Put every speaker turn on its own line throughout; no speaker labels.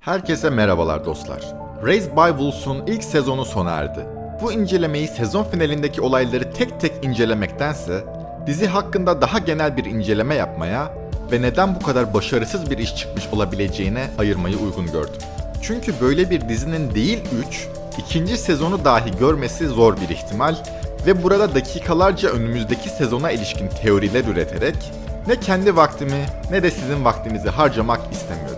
Herkese merhabalar dostlar. Raised by Wolves'un ilk sezonu sona erdi. Bu incelemeyi sezon finalindeki olayları tek tek incelemektense dizi hakkında daha genel bir inceleme yapmaya ve neden bu kadar başarısız bir iş çıkmış olabileceğine ayırmayı uygun gördüm. Çünkü böyle bir dizinin değil 3, ikinci sezonu dahi görmesi zor bir ihtimal ve burada dakikalarca önümüzdeki sezona ilişkin teoriler üreterek ne kendi vaktimi ne de sizin vaktinizi harcamak istemiyorum.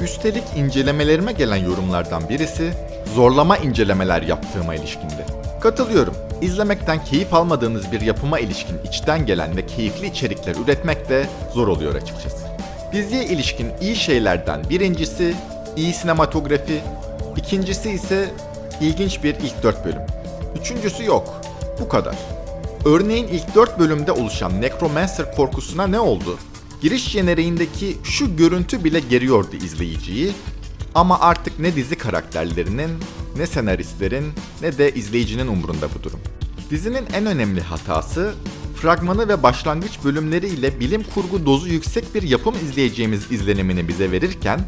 Üstelik incelemelerime gelen yorumlardan birisi zorlama incelemeler yaptığıma ilişkindi. Katılıyorum. İzlemekten keyif almadığınız bir yapıma ilişkin içten gelen ve keyifli içerikler üretmek de zor oluyor açıkçası. Diziye ilişkin iyi şeylerden birincisi iyi sinematografi, ikincisi ise ilginç bir ilk dört bölüm. Üçüncüsü yok. Bu kadar. Örneğin ilk 4 bölümde oluşan Necromancer korkusuna ne oldu? Giriş jeneriğindeki şu görüntü bile geriyordu izleyiciyi. Ama artık ne dizi karakterlerinin, ne senaristlerin, ne de izleyicinin umurunda bu durum. Dizinin en önemli hatası, fragmanı ve başlangıç bölümleriyle bilim kurgu dozu yüksek bir yapım izleyeceğimiz izlenimini bize verirken,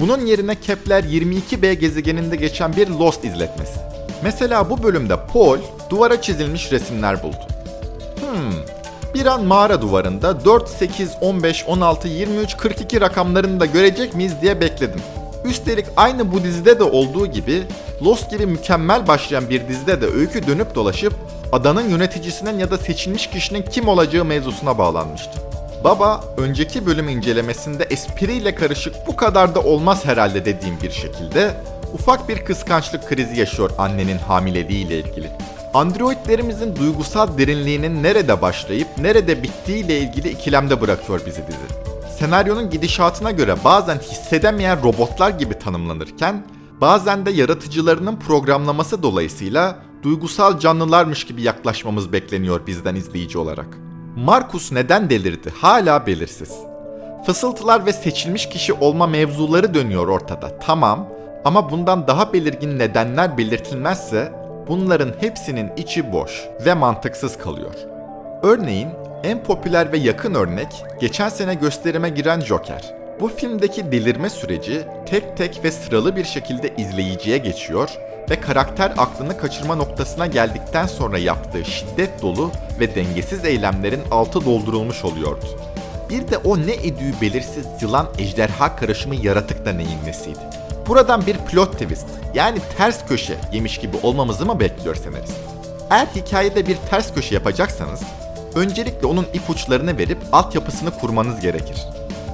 bunun yerine Kepler 22b gezegeninde geçen bir Lost izletmesi. Mesela bu bölümde Paul duvara çizilmiş resimler buldu. Hmm, bir an mağara duvarında 4, 8, 15, 16, 23, 42 rakamlarını da görecek miyiz diye bekledim. Üstelik aynı bu dizide de olduğu gibi Lost gibi mükemmel başlayan bir dizide de öykü dönüp dolaşıp adanın yöneticisinin ya da seçilmiş kişinin kim olacağı mevzusuna bağlanmıştı. Baba, önceki bölüm incelemesinde espriyle karışık bu kadar da olmaz herhalde dediğim bir şekilde ufak bir kıskançlık krizi yaşıyor annenin hamileliğiyle ilgili. Androidlerimizin duygusal derinliğinin nerede başlayıp nerede bittiğiyle ilgili ikilemde bırakıyor bizi dizi. Senaryonun gidişatına göre bazen hissedemeyen robotlar gibi tanımlanırken, bazen de yaratıcılarının programlaması dolayısıyla duygusal canlılarmış gibi yaklaşmamız bekleniyor bizden izleyici olarak. Markus neden delirdi hala belirsiz. Fısıltılar ve seçilmiş kişi olma mevzuları dönüyor ortada tamam ama bundan daha belirgin nedenler belirtilmezse bunların hepsinin içi boş ve mantıksız kalıyor. Örneğin en popüler ve yakın örnek geçen sene gösterime giren Joker. Bu filmdeki delirme süreci tek tek ve sıralı bir şekilde izleyiciye geçiyor ve karakter aklını kaçırma noktasına geldikten sonra yaptığı şiddet dolu ve dengesiz eylemlerin altı doldurulmuş oluyordu. Bir de o ne idüğü belirsiz yılan ejderha karışımı yaratık da neyin nesiydi. Buradan bir plot twist yani ters köşe yemiş gibi olmamızı mı bekliyor senarist? Eğer hikayede bir ters köşe yapacaksanız öncelikle onun ipuçlarını verip altyapısını kurmanız gerekir.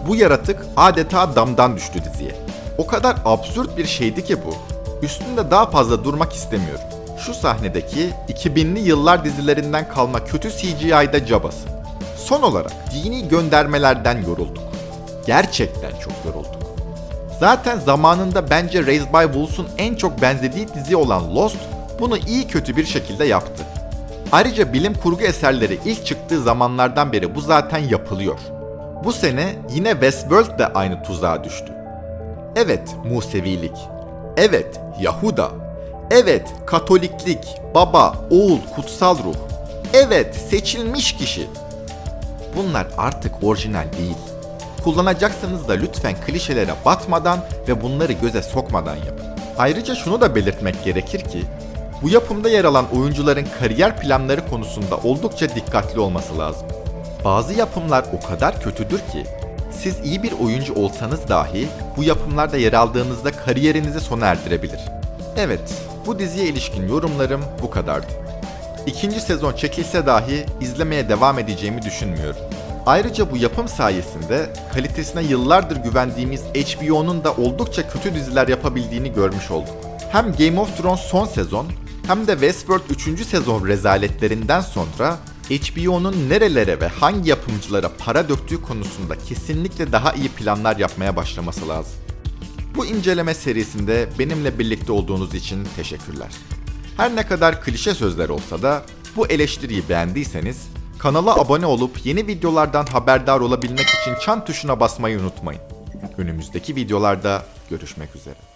Bu yaratık adeta damdan düştü diziye. O kadar absürt bir şeydi ki bu. Üstünde daha fazla durmak istemiyorum. Şu sahnedeki 2000'li yıllar dizilerinden kalma kötü CGI'da cabası. Son olarak dini göndermelerden yorulduk. Gerçekten çok yorulduk. Zaten zamanında bence Raised by Wolves'un en çok benzediği dizi olan Lost bunu iyi kötü bir şekilde yaptı. Ayrıca bilim kurgu eserleri ilk çıktığı zamanlardan beri bu zaten yapılıyor. Bu sene yine Westworld de aynı tuzağa düştü. Evet Musevilik. Evet Yahuda. Evet Katoliklik, baba, oğul, kutsal ruh. Evet seçilmiş kişi. Bunlar artık orijinal değil. Kullanacaksanız da lütfen klişelere batmadan ve bunları göze sokmadan yapın. Ayrıca şunu da belirtmek gerekir ki bu yapımda yer alan oyuncuların kariyer planları konusunda oldukça dikkatli olması lazım. Bazı yapımlar o kadar kötüdür ki siz iyi bir oyuncu olsanız dahi bu yapımlarda yer aldığınızda kariyerinizi sona erdirebilir. Evet, bu diziye ilişkin yorumlarım bu kadardı. İkinci sezon çekilse dahi izlemeye devam edeceğimi düşünmüyorum. Ayrıca bu yapım sayesinde kalitesine yıllardır güvendiğimiz HBO'nun da oldukça kötü diziler yapabildiğini görmüş olduk. Hem Game of Thrones son sezon hem de Westworld 3. sezon rezaletlerinden sonra HBO'nun nerelere ve hangi yapımcılara para döktüğü konusunda kesinlikle daha iyi planlar yapmaya başlaması lazım. Bu inceleme serisinde benimle birlikte olduğunuz için teşekkürler. Her ne kadar klişe sözler olsa da bu eleştiriyi beğendiyseniz kanala abone olup yeni videolardan haberdar olabilmek için çan tuşuna basmayı unutmayın. Önümüzdeki videolarda görüşmek üzere.